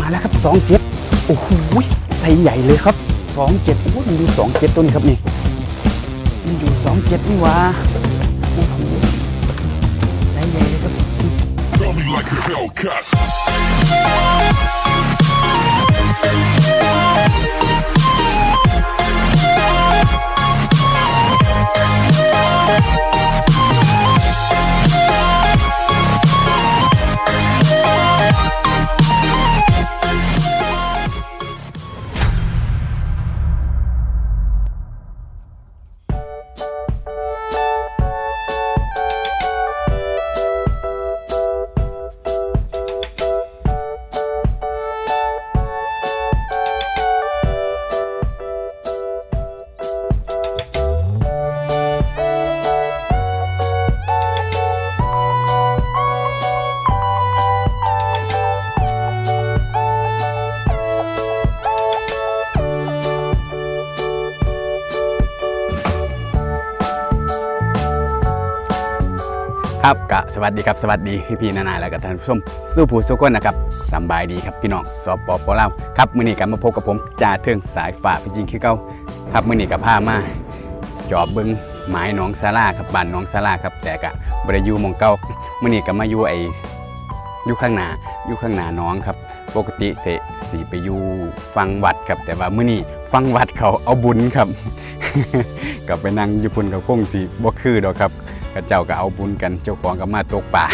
มาแล้วครับสองเจ็ดโอ้โหใส่ใหญ่เลยครับสองเจ็ดโอ้ยมันอยู่สองเจ็ดตัวนี้ครับนี่มันอยู่สองเจ็ดนี่วะโอ้โหใส่ใหญ่เลยครับ Coming like ครับกะสวัสดีครับสวัสดีพี่พี่ๆนานาแล้วก็ท่านผู้ชมสู้ผู้สุกคนนะครับสบายดีครับพี่น้องสปปลาวครับมื้อนี้กลับมาพบกับผมจ่าเทิงสายฝ่าพี่จริงคือเก่าครับมื้อนี้กับพามาจอบเบิ้งไม้หนองสาราครับบ้านหนองสาราครับแต่กะบ่ได้อยู่หมองเก่ามื้อนี้ก็มาอยู่ไออยู่ข้างหน้าอยู่ข้างหน้าน้องครับ ปกติเสสีไปอยู่ฟังวัดครับ แต่ว่ามื้อนี้ฟังวัดเขาเอาบุญครับ กลับไปนั่งอยู่พุ่นกับคงสิบ่คือดอกครับ ก็เจ้าก็เอาบุญกันเจ้าของก็มาตกป่า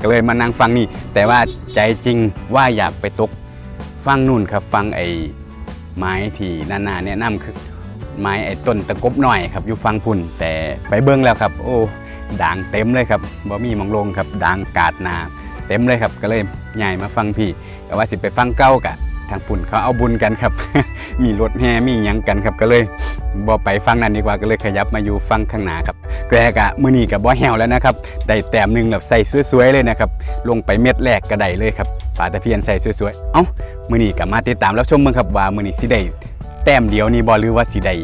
ก็เลยมานั่งฟังนี่ แต่ว่าใจจริงว่าอยากไปตกฟังนู่นครับฟังไอ้ไม้ที่นานาแนะนำคือไม้ไอ้ต้นตะกบหน่อยครับอยู่ฟังพุ่น แต่ไปเบิ้งแล้วครับ โอ้ด่างเต็มเลยครับบ่มีมองลงครับด่างกาดนาเต็มเลยครับก็เลยใหญ่มาฟังพี่ก็ว่าสิไปฟังเก้ากะทางปุ่นเขาเอาบุญกันครับ มีรถแห่มีหยังกันครับก็เลยบ่ไปฟังนั้นดีกว่าก็เลยขยับมาอยู่ฟังข้างหน้าครับ แกกะมือนีกับบ่แหวแล้วนะครับได้แต้มหนึงแบบใส่สวยๆเลยนะครับลงไปเม็ดแรกก็ไดเลยครับปลาตะเพียนใส่สวยๆเอ้ามือนี้ก็มาติดตามรับชมเบิ่งครับว่ามือนีสิได้แต้มเดียวนี่บ่หรือว่าสิได้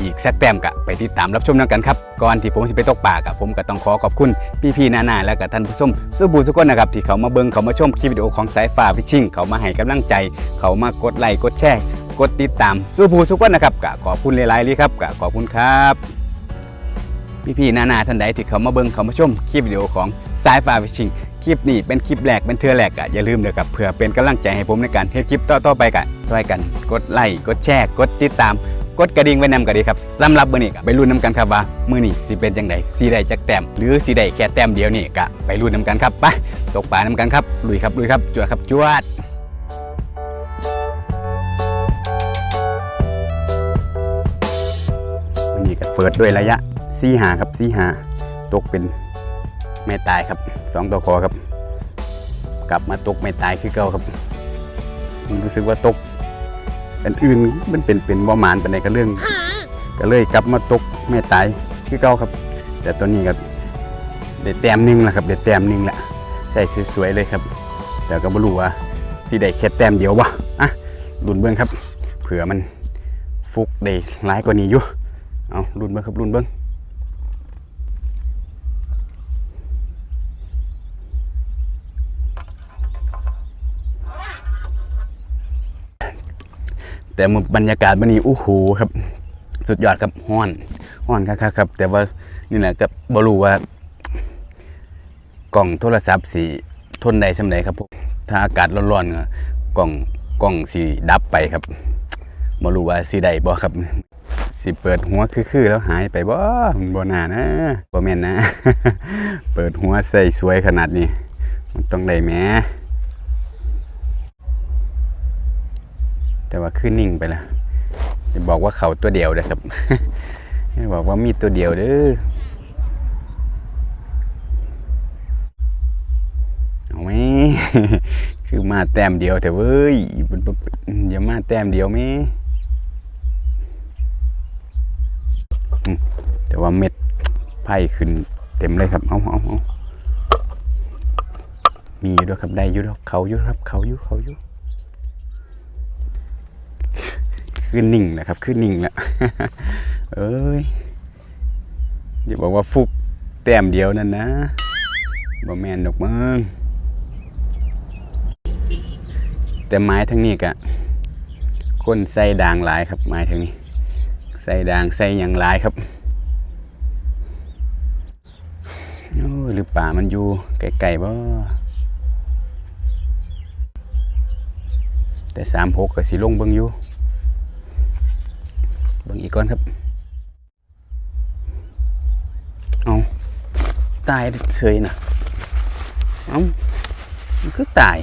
อีกสักแต้มกะไปติดตามรับชมนกันครับก่อนที่ผมสิไปตกปากะผมก็ต้องขอขอบคุณพี่ๆนาๆแล้วก็ท่านผู้ชมสู้บูทุกคนนะครับที่เขามาเบิ่งเขามาชมคลิปวิดีโอของสายฟ้าฟิชชิ่งเขามาให้กำลังใจ เขามากดไลค์กดแชร์กดติดตามสู้ผู้ทุกคนนะครับกะขอบคุณหลายๆเลยครับกะขอบคุณครับ พี่ๆนานาท่านใดที่เขามาเบิ่งเขามาชมคลิปวิดีโอของสายฟ้าฟิชชิงคลิปนี้เป็นคลิปแรกเป็นเทือแรกกะอย่าลืมเลยครับเพื่อเป็นกำลังใจให้ผมในการเทคลิปต่อๆไปกะช่วยกันกดไลค์กดแชร์กดติดตาม กดกระดิ่งไว้นำกันดีครับสำหรับมือนี้ก็ไปลุ้นนำกันครับว่ามือนี้สิเป็นจังไดสิได้จักแต้มหรือสิได้แค่แต้มเดียวนี่ก็ไปลุ้นนำกันครับไปตกปลานำกันครับลุยครับลุยครับจวดครับจวดวันนี้ก็เปิดด้วยระยะ ซีหาครับซีหาตกเป็นไม่ตายครับสองตัวคอครับ กลับมาตกไม่ตายคือเก่าครับรู้สึกว่าตกอันอื่นมันเป็นเป็นบ่หมานเป็นในก็เรื่องก็เลยกลับมาตกไม่ตายคือเก่าครับ แต่ตัวนี้ก็ได้แต้มนึงแล้วครับได้แต้มนึงแหละใส่สวยๆเลยครับแต่ก็ไม่รู้ว่าที่ได้แค่แต้มเดียววะอะลุ้นเบิ้งครับ เผื่อมันฟุกได้ร้ายกว่านี้อยู่เอารุ่นเบิ้งครับรุ่นเบิ้ง แต่บรรยากาศวันนี้อู้หูครับ สุดยอดครับห้อนห้อนครับครับ แต่ว่านี่แหละก็บรู้ว่ากล่องโทรศัพท์สีทนได้สำใดครับผมถ้าอากาศร้อนๆก็กล่องกล่องสีดับไปครับบรูว่าสีใดบ่ครับสิเปิดหัวคือๆแล้วหายไปบ่บ่นานะบ่แม่นนะ เปิดหัวใส่สวยขนาดนี้มันต้องได้แหม แต่ว่าคือนิ่งไปและจะบอกว่าเขาตัวเดียวนะครับ บอกว่ามีตัวเดียวเด้อเอาไหมคือมาแต้มเดียวแต่เว้ยอย่ามาแต้มเดียวแม่แต่ว่าเม็ดไผ่ขึ้นเต็มเลยครับ เอาเอาเอามีอยู่ด้วยครับ ได้อยู่ด้วยเขาอยู่ครับ เขาอยู่เขาอยู่ ขึ้นนิ่งแหละครับขึ้นนิ่งแล้วเอ้ยอย่าบอกว่าฟุกแต้มเดียวนั่นนะบ่แมนดอกมึงแต่ไม้ทั้งนี้ก็คนใส่ด่างหลายครับไม้ทั้งนี้ ใส่ด่างใส่อย่างหลายครับโอ้หรือป่ามันอยู่ไกลๆบ่แต่สามหกก็สิลงเบิ่งอยู่ เบิ่งอีกก่อนครับ เอาตายเฉยนะเอามันคือตาย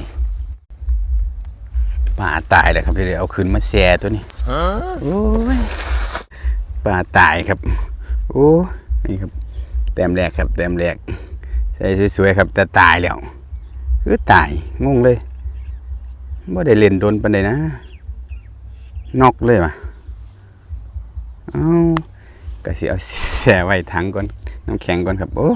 ป่าตายเลยครับเดี๋ยวเอาขึ้นมาแช่ตัวนี้โอ้ยป่าตายครับ โอ้นี่ครับแต้มแรกครับแต้มแรกใส่สวยๆครับ แต่ตายแล้วคือตายงงเลยว่ได้เล่นโดนปันใดนะนอกเลยว่ะ เอาก็สิเอาแช่ไว้ถังก่อนน้ำแข็งก่อนครับ โอ้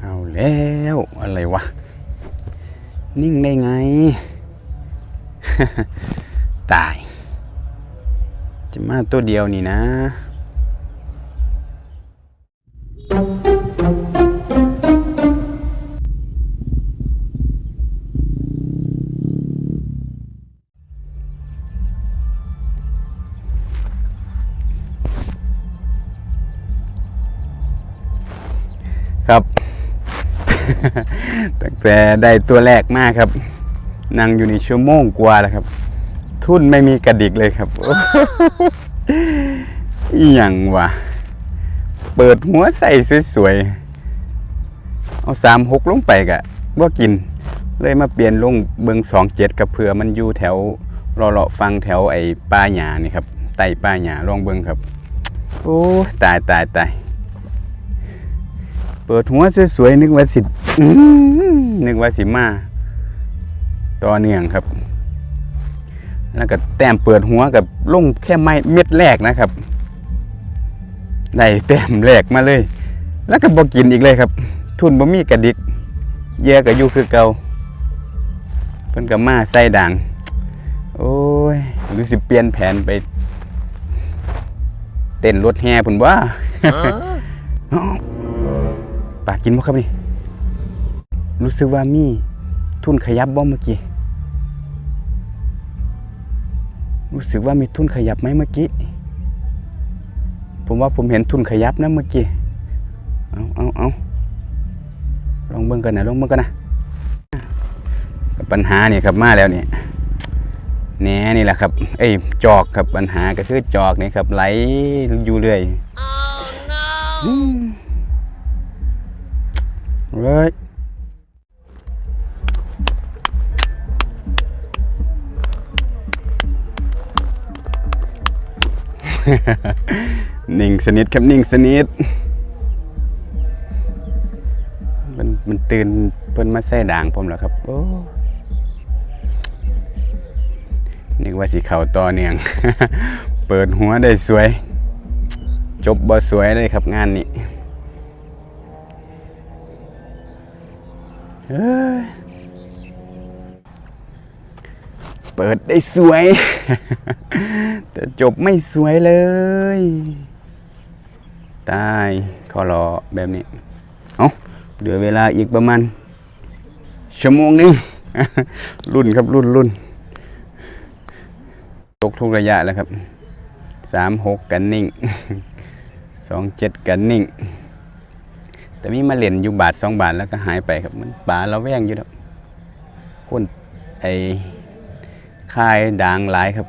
เอาแล้วอะไรวะ นิ่งได้ไง ตาย จะมาตัวเดียวนี่นะ ตั้งแต่ได้ตัวแรกมากครับนั่งอยู่ในชั่วโมงกว่าแล้วครับ ทุนไม่มีกระดิกเลยครับอีหยังวะเปิดหัวใส่สวยๆ เอาสามหกลงไปกะว่ากิน เลยมาเปลี่ยนลงเบิงสองเจ็ดกับเผื่อมันอยู่แถวรอเลาะฟังแถวไอ้ป้าหยานี่ครับไต่ป้าหยาลองเบิงครับ โอ้ยตายตายตาย เปิดหัวสวยๆนึกว่าสิอื้อหือนึกว่าสิมาต่อเนื่องครับ แล้วก็แต้มเปิดหัวกับลงแค่ไม้เม็ดแรกนะครับได้แต้มแรกมาเลย แล้วก็บอกินอีกเลยครับ ทุนบ่มีกระดิกเยอะก็อยู่คือเก่าเพิ่นก็มาใส่ด่าง โอ้ยหรือสิเปลี่ยนแผนไป เต้นรถแห่พุ่นว่า ปากกินบ่ครับนี่ รู้สึกว่ามีทุนขยับบ่เมื่อกี้ รู้สึกว่ามีทุนขยับไหมเมื่อกี้ ผมว่าผมเห็นทุนขยับนะเมื่อกี้ เอาเอาเอาลองเบิ่งกันนะลองเบิ่งกันนะ ปัญหานี่ครับมาแล้วนี่แหน่นี่แหละครับ เอ้ยจอกครับปัญหาก็คือจอกนี่ครับไหลอยู่เรื่อย อืม Right. นิ่งสนิทครับนิ่งสนิทมันมันตื่นเพิ่นมาใส่ด่างผมแล้วครับโอ้นึกว่าสิเข่าต่อเนียง เปิดหัวได้สวย จบบ่สวยเลยครับงานนี้ เปิดได้สวย แต่จบไม่สวยเลยตายขอรอแบบนี้ เอาเหลือเวลาอีกประมาณ ชั่วโมงนึงรุ่นครับรุ่นรุ่นตกทุกระยะแล้วครับสามหกกันนิ่งสองเจ็ดกันนิ่ง แต่มีมาเล่นอยู่บาทสองบาทแล้วก็หายไปครับมันป่าเราแว่งอยู่แล้วคนไอ้ค่ายด่างหลายครับ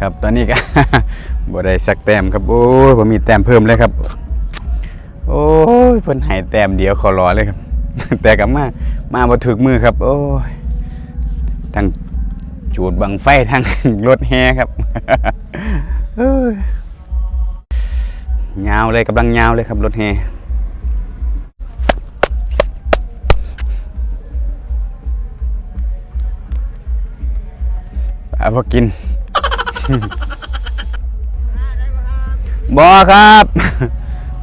ครับตอนนี้ก็บ่ได้สักแต้มครับ โอ้ยผมมีแต้มเพิ่มเลยครับ โอ้ยเพิ่นให้แต้มเดียวขอรอเลยครับ แต่กับมา มาบ่ถึกมือครับ โอ้ย ทั้งจูดบังไฟทั้งรถแฮครับเอ้ยาวเลยกำลังยาวเลยครับรถแฮปลาพอกินบ่ครับ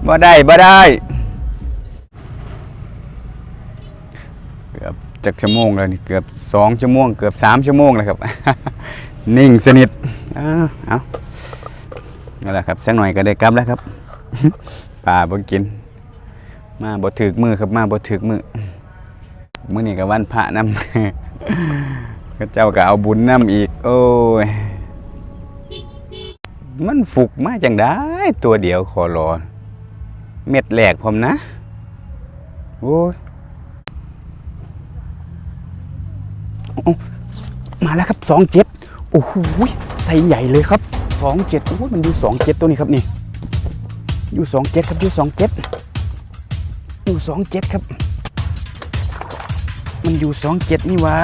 บ่ได้บ่ได้ จากชั่วโมงแล้วนี่เกือบสองชั่วโมงเกือบสามชั่วโมงแล้วครับ นิ่งสนิทอ้าวเอานั่นแหละครับสักหน่อยก็ได้กลับแล้วครับป่าบ่กิน มาบ่ถึกมือครับมาบ่ถึกมือมื้อนี้ก็วันพระนำก็เจ้าก็เอาบุญนำอีก โอ้ยมันฟุกมาจังได้ตัวเดียวขอรอเม็ดแหลกพร้อมนะ โอ้ยเอา มาแล้วครับสองเจ็ดโอ้โหใส่ใหญ่เลยครับสองเจ็ดโอ้มันอยู่สองเจ็ดตัวนี้ครับนี่อยู่สองเจ็ดครับอยู่สองเจ็ดอยู่สองเจ็ดครับ มันอยู่สองเจ็ดนี่วะ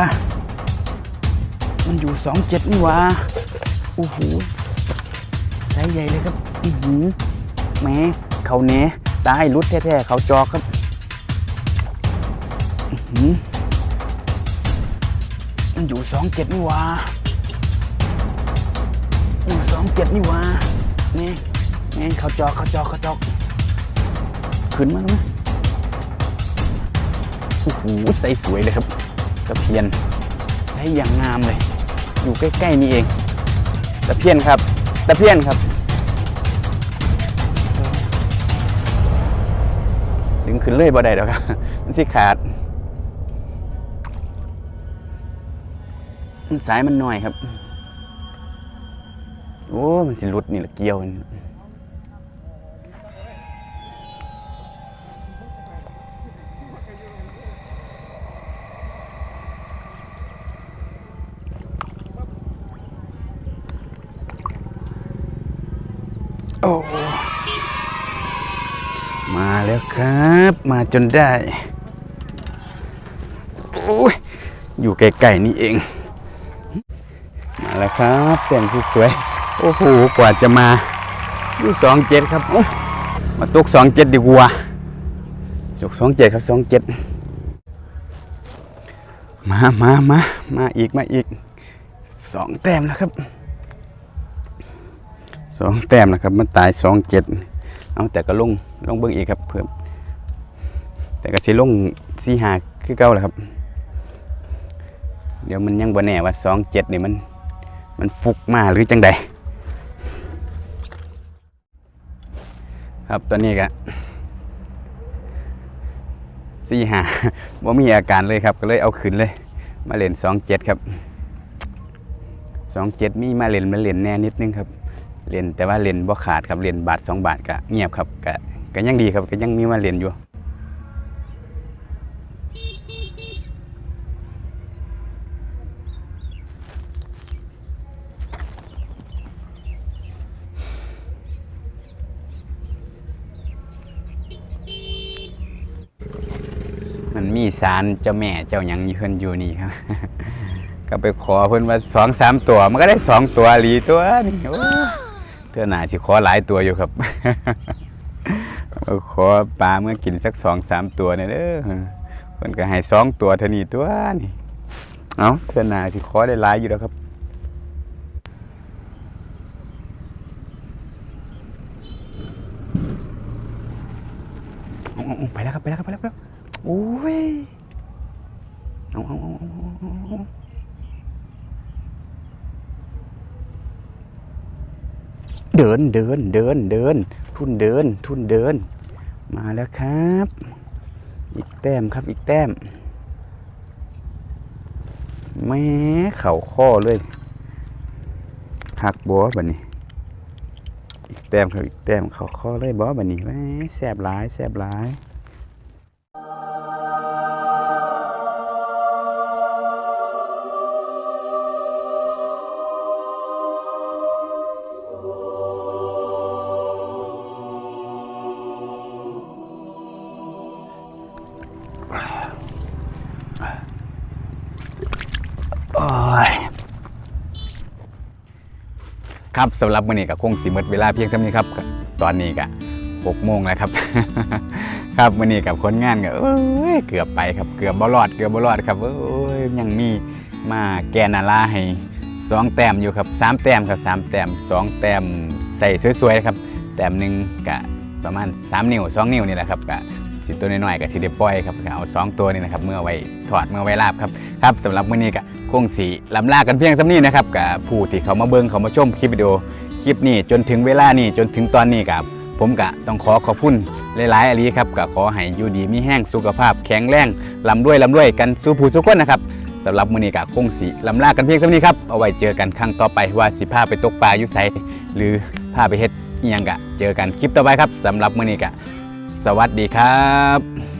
มันอยู่สองเจ็ดนี่วะโอ้โหใส่ใหญ่เลยครับอือหือแหมเขาเนะตายรุดแท้ๆเขาจอกครับ อือหือ มันอยู่สองเจ็ดนี่วะอยู่สองเจ็ดนี่วะแม่แม่เขาจอกเขาจอกเขาจอกขึ้นมาแล้วมั้ยโอ้โหใส่สวยเลยครับตะเพียนใส่อย่างงามเลย อยู่ใกล้ๆนี่เองตะเพียนครับตะเพียนครับดึงขึ้นเลยบ่ได้ดอกครับ มันสิขาด มันสายมันหน้อยครับ โอ้ มันสิหลุดนี่แหละเกี่ยวนี่โอ้มาแล้วครับ มาจนได้ โอ้ย อยู่ไกลๆนี่เอง แล้วครับเต้นสวยๆโอ้โหกว่าจะมาอยู่สองเจ็ดครับมาตุกสองเจ็ดดีกว่าตกสองเจ็ดครับสองเจ็ดมามามามาอีกมาอีกสองแต้มแล้วครับสองแต้มนะครับ มันตายสองเจ็ดเอาแต่ก็ลงลงเบิ่งอีกครับเพิ่มแต่ก็สิลงสี่หาคือเก่าแหละครับ เดี๋ยวมันยังบ่แน่ว่าสองเจ็ดนี่มัน มันฟุกมาหรือจังใดครับตอนนี้ก็สี่หาว่ามีอาการเลยครับ ก็เลยเอาขึ้นเลย มาเล่นสองเจ็ดครับสองเจ็ดมีมาเล่นมาเล่นแน่นิดนึงครับเรียนแต่ว่าเรียนบ่ขาดครับเรียนบาทสองบาทก็เงียบครับก็ก็ยังดีครับก็ยังมีมาเรียนอยู่มันมี สารเจ้าแม่เจ้าหยังเพิ่นอยู่นี่ครับ ก็ไปขอเพิ่นว่าสองสามตัว มันก็ได้สองตัวหลีตัวนี่โอ้เพื่อหนาสิขอหลายตัวอยู่ครับ ขอปลาเมื่อกินสักสองสามตัวเนี่ยเด้อเพิ่นก็ให้สองตัวเท่านี้ตัวนี่เอาเพื่อหนาสิขอได้หลายอยู่แล้วครับ เอาเอาเอาไปแล้วครับไปแล้วครับไปแล้วไปแล้วโอ้ยเอาเอาเอาเอาเอาเอา เดินเดินเดินเดิน ทุนเดิน ทุนเดิน มาแล้วครับ อีกแต้มครับอีกแต้มแม่เข่าข้อเลยหักบัวบันนี้ อีกแต้มครับอีกแต้มเข่าข้อเลยบัวบันนี้แม่แสบหลายแสบหลาย ครับสำหรับมื้อนี้ก็คงสิหมดเวลาเพียงเท่านี้ครับ ตอนนี้ก็หกโมงแล้วครับ ครับมื้อนี้กับคนงานก็เอ้ยเกือบไปครับเกือบบ่รอดเกือบบ่รอดครับเอ้ยยังมีมาแกนาลาให้สองแต้มอยู่ครับสามแต้มครับสามแต้มสองแต้มใส่สวยๆครับ แต้มหนึ่งกะประมาณสามนิ้วสองนิ้วนี่แหละครับกะ สิตัวน้อยๆกับสิเดปล่อยครับก็เอาสองตัวนี่นะครับเมื่อไว้ถอดเมื่อไว้ลาบครับครับสำหรับมื้อนี้ก็คงสีลำลากันเพียงส่ำนี้นะครับกับผู้ที่เขามาเบิ่งเขามาชมคลิปวิดีโอคลิปนี้จนถึงเวลานี้จนถึงตอนนี้กับผมก็ต้องขอขอบคุณหลายๆอลีครับก็ขอให้อยู่ดีมีแห้งสุขภาพแข็งแรงลำด้วยลำด้วยกันสู่ผู้สุขคนนะครับสำหรับมื้อนี้ก็คงสีลำลากันเพียงส่ำนี้ครับ เอาไว้เจอกันครั้งต่อไปว่าสิพาไปตกปลายู่ไสหรือพาไปเฮ็ดยังกะ เจอกันคลิปต่อไปครับสำหรับมือนี้กะ สวัสดีครับ